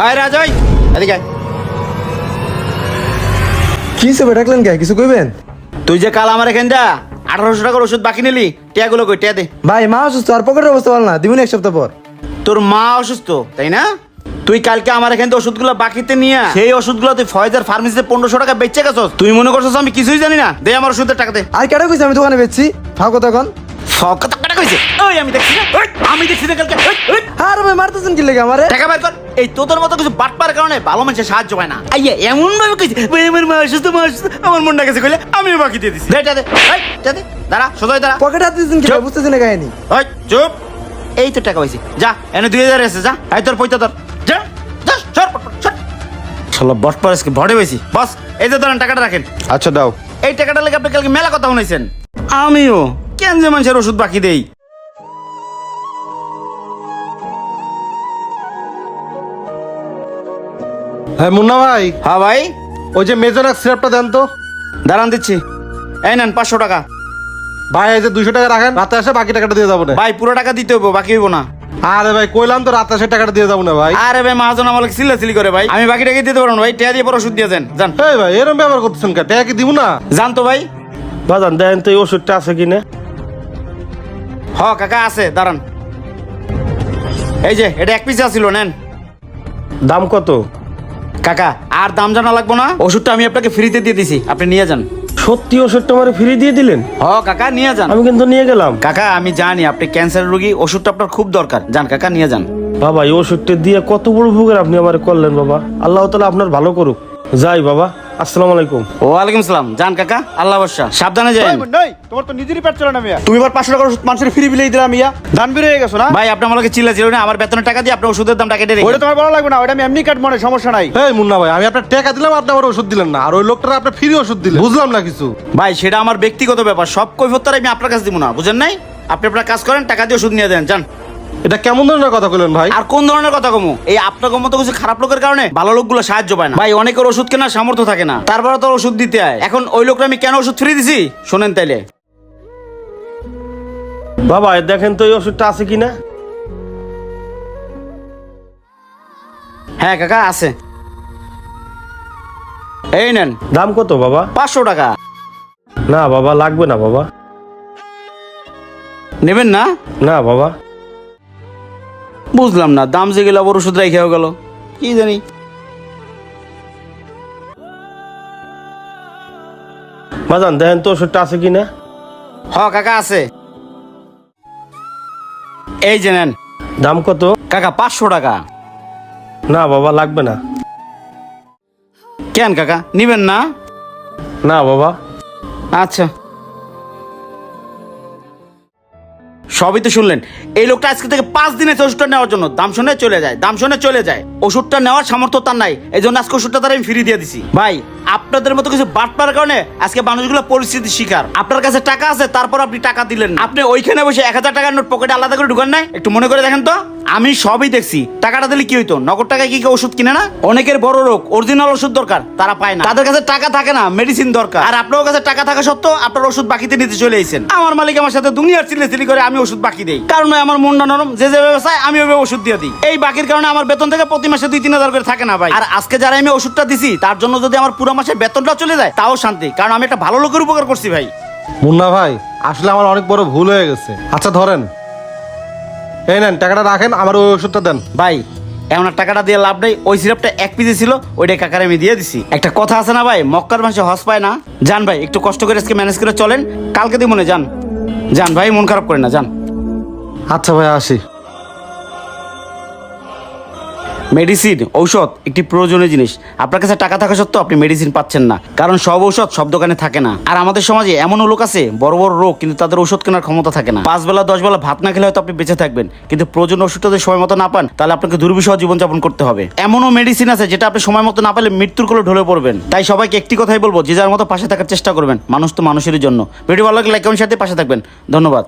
আয় রাজয় এদিকে কি হিসেবে ডাকলেন কে কিছু কইবেন? তুই যে কাল আমার এখানটা আঠারোশো টাকার ওষুধ বাকি নিলি টিয়াগুলো কই টিয়া দে। ভাই মা অসুস্থ আর পকেটের অবস্থা ভালো না। দিবুন এক সপ্তাহ পর। তোর মা অসুস্থ তাই না? তুই কালকে আমার এখান থেকে ওষুধগুলো বাকিতে নিয়ে সেই ওষুধগুলো তুই ফয়জার ফার্মেসিতে পনেরোশো টাকা বেচে তুই মনে করছস আমি কিছুই জানি না। দে আমার ওষুধের টাকা দে। আর কেটে কইছে আমি দোকানে বেচছি? ফাঁকো তখন কথা টাকা কইছে? ওই আমি দেখছি না। ওই, আমি দেখছি না কালকে। ওই, ওই, আর ভাই মারতেছেন কি লেগে আমারে? টাকা বের কর। এই তোদের মতো কিছু বাটপার কারণে ভালো মানুষের সাহায্য পায় না। আইয়া এমন ভাবে কইছে ভাই আমার মা অসুস্থ মা অসুস্থ আমার মনটা গেছে কইলে আমিও বাকি দিয়ে দিছি। দে। দে দে দাঁড়া সোজাই দাঁড়া। পকেটে হাত দিয়েছেন কি বুঝতেছি না কাহিনী। ওই চুপ। এই তো টাকা পাইছি। যা এনে দুই হাজার এসে যা। এই তোর পয়সা তোর। যা যা সর পট, পট, সর। শালা বট পারেসকে ভরে বেশি বস এই যে ধরেন টাকাটা রাখেন। আচ্ছা দাও। এই টাকাটা লেগে আপনি কালকে মেলা কথা শুনেছেন। আমিও। কেন যে মানুষের ওষুধ বাকি দেই? হ্যাঁ মুন্না ভাই। হ্যাঁ ভাই? ওই যে মেজনাক সিরাপটা দেন তো। দাঁড়ান দিচ্ছি। এই নেন পাঁচশো টাকা। ভাই এই যে দুইশো টাকা রাখেন রাতে এসে বাকি টাকাটা দিয়ে যাব না। ভাই পুরো টাকা দিতে হইব বাকি হইব না। আরে ভাই কইলাম তো রাতে এসে টাকাটা দিয়ে যাব না ভাই। আরে ভাই মহাজন আমাকে সিলা সিলি করে ভাই। আমি বাকি টাকা দিতে পারব না ভাই টিয়া দিয়ে পর ওষুধ দিয়ে দেন যান। এই ভাই এরকম ব্যবহার করতেছেন কে টাকা কি দিব না? যান তো ভাই। বাজান দেন তো এই ওষুধটা আছে কিনে। হ কাকা আছে দাঁড়ান। এই যে এটা এক পিস আছিল নেন। দাম কত? কাকা আর দাম জানা লাগবো না? ওষুধটা আমি আপনাকে ফ্রিতে দিয়ে দিছি আপনি নিয়ে যান। সত্যি ওষুধটা আমার ফ্রি দিয়ে দিলেন? হ কাকা নিয়ে যান। আমি কিন্তু নিয়ে গেলাম। কাকা আমি জানি আপনি ক্যান্সার রোগী ওষুধটা আপনার খুব দরকার। যান কাকা নিয়ে যান। বাবা এই ওষুধটা দিয়ে কত বড় ভোগের আপনি আমার করলেন বাবা? আল্লাহ তালা আপনার ভালো করুক। যাই বাবা। আসসালামু আলাইকুম। ওয়ালাইকুম সালাম। যান কাকা আল্লাহ বর্ষা সাবধানে যান নাই তোমার তো নিজেরই পেট চলে না মিয়া। তুমি এবার পাঁচশো টাকার ওষুধ মানুষের ফ্রি বিলেই দিলাম মিয়া। দান বের হয়ে গেছো না? ভাই আপনি আমাকে চিল্লা ছিল না আমার বেতনের টাকা দিয়ে আপনার ওষুধের দামটা কেটে ওইটা রেখে তোমার ভালো লাগবে না ওইটা আমি এমনি সমস্যা নাই। এই মুন্না ভাই আমি আপনার টাকা দিলাম আপনি আমার ওষুধ দিলেন না। আর ওই লোকটা আপনি ফ্রি ওষুধ দিলেন। বুঝলাম না কিছু। ভাই সেটা আমার ব্যক্তিগত ব্যাপার। সব কৈফতার আমি আপনার কাছে দিব না বুঝেন নাই? আপনি আপনার কাজ করেন টাকা দিয়ে ওষুধ নিয়ে দেন যান এটা কেমন ধরনের কথা কইলেন ভাই? আর কোন ধরনের কথা কমু? এই আপনার মতো কিছু খারাপ লোকের কারণে ভালো লোকগুলো সাহায্য পায় না। ভাই অনেকের ওষুধ কেনার সামর্থ্য থাকে না। তারপরে তো ওষুধ দিতে হয়। এখন ওই লোকটা আমি কেন ওষুধ ফ্রি দিছি? শোনেন তাইলে। বাবা দেখেন তো এই ওষুধটা আছে কিনা? হ্যাঁ কাকা আছে। এই নেন। দাম কত বাবা? পাঁচশো টাকা। না বাবা লাগবে না বাবা। নেবেন না? না বাবা। বুঝলাম না দাম যে গেলে আবার ওষুধ রেখেও গেল। কি জানি। বাজান দেখেন তো ওষুধটা আছে কিনা হ কাকা আছে। এই যে নেন। দাম কত? কাকা পাঁচশো টাকা। না বাবা লাগবে না। কেন কাকা নিবেন না? না বাবা। আচ্ছা। সবই তো শুনলেন। এই লোকটা আজকে থেকে পাঁচ দিনে আছে নেওয়ার জন্য। দাম শুনে চলে যায়, দাম শুনে চলে যায়। ওষুধটা নেওয়ার সামর্থ্য তার নাই। এই জন্য আজকে ওষুধটা তার আমি ফিরিয়ে দিয়ে দিছি। ভাই, আপনাদের মতো কিছু বাটপার কারণে আজকে মানুষগুলো পরিস্থিতির শিকার। আপনার কাছে টাকা আছে, তারপর আপনি টাকা দিলেন আপনি ওইখানে বসে এক হাজার টাকার নোট পকেটে আলাদা করে ঢুকান নাই? একটু মনে করে দেখেন তো। আমি সবই দেখছি। টাকাটা দিলে কি হইতো? নগদ টাকায় কি কেউ ওষুধ কিনে না? অনেকের বড় রোগ অরিজিনাল ওষুধ দরকার, তারা পায় না। তাদের কাছে টাকা থাকে না মেডিসিন দরকার। আর আপনার কাছে টাকা থাকা সত্ত্বেও আপনার ওষুধ বাকিতে নিতে চলে এসেছেন। আমার মালিক আমার সাথে দুনিয়ার চিল্লে চিলি করে আমি ওষুধ বাকি দেই। কারণ আমার মনটা নরম, যে যে ব্যবসায় আমি ওই ওষুধ দিয়ে দিই। এই বাকির কারণে আমার বেতন থেকে প্রতি মাসে দুই তিন হাজার করে থাকে না ভাই। আর আজকে যারা আমি ওষুধটা দিছি তার জন্য যদি আমার পুরো মাসের বেতনটা চলে যায় তাও শান্তি। কারণ আমি একটা ভালো লোকের উপকার করছি ভাই। মুন্না ভাই আসলে আমার অনেক বড় ভুল হয়ে গেছে। আচ্ছা ধরেন। এই নেন টাকাটা রাখেন আমার ওই ওষুধটা দেন। ভাই এমন আর টাকাটা দিয়ে লাভ নেই। ওই সিরাপটা এক পিসে ছিল ওইটা কাকারে আমি দিয়ে দিছি। একটা কথা আছে না ভাই মক্কার মাসে হস পায় না। যান ভাই একটু কষ্ট করে আজকে ম্যানেজ করে চলেন। কালকে দিয়ে মনে যান। যান ভাই মন খারাপ করেন না যান। আচ্ছা ভাই আসি। মেডিসিন, ঔষধ একটি প্রয়োজনীয় জিনিস। আপনার কাছে টাকা থাকা সত্ত্বেও আপনি মেডিসিন পাচ্ছেন না। কারণ সব ঔষধ সব দোকানে থাকে না। আর আমাদের সমাজে এমনও লোক আছে, বড় বড় রোগ, কিন্তু তাদের ওষুধ কেনার ক্ষমতা থাকে না। পাঁচ বেলা, দশ বেলা ভাত না খেলে হয়তো আপনি বেঁচে থাকবেন। কিন্তু প্রয়োজন ওষুধটা যদি সময় মতো না পান, তাহলে আপনাকে দুর্বিষহ জীবনযাপন করতে হবে। এমনও মেডিসিন আছে যেটা আপনি সময় মতো না পেলে মৃত্যুর কোলে ঢলে পড়বেন। তাই সবাইকে একটি কথাই বলব, যে যার মতো পাশে থাকার চেষ্টা করবেন, মানুষ তো মানুষেরই জন্য। ভিডিও ভালো লাগলে লাইক কমেন্ট সাথে পাশে থাকবেন। ধন্যবাদ।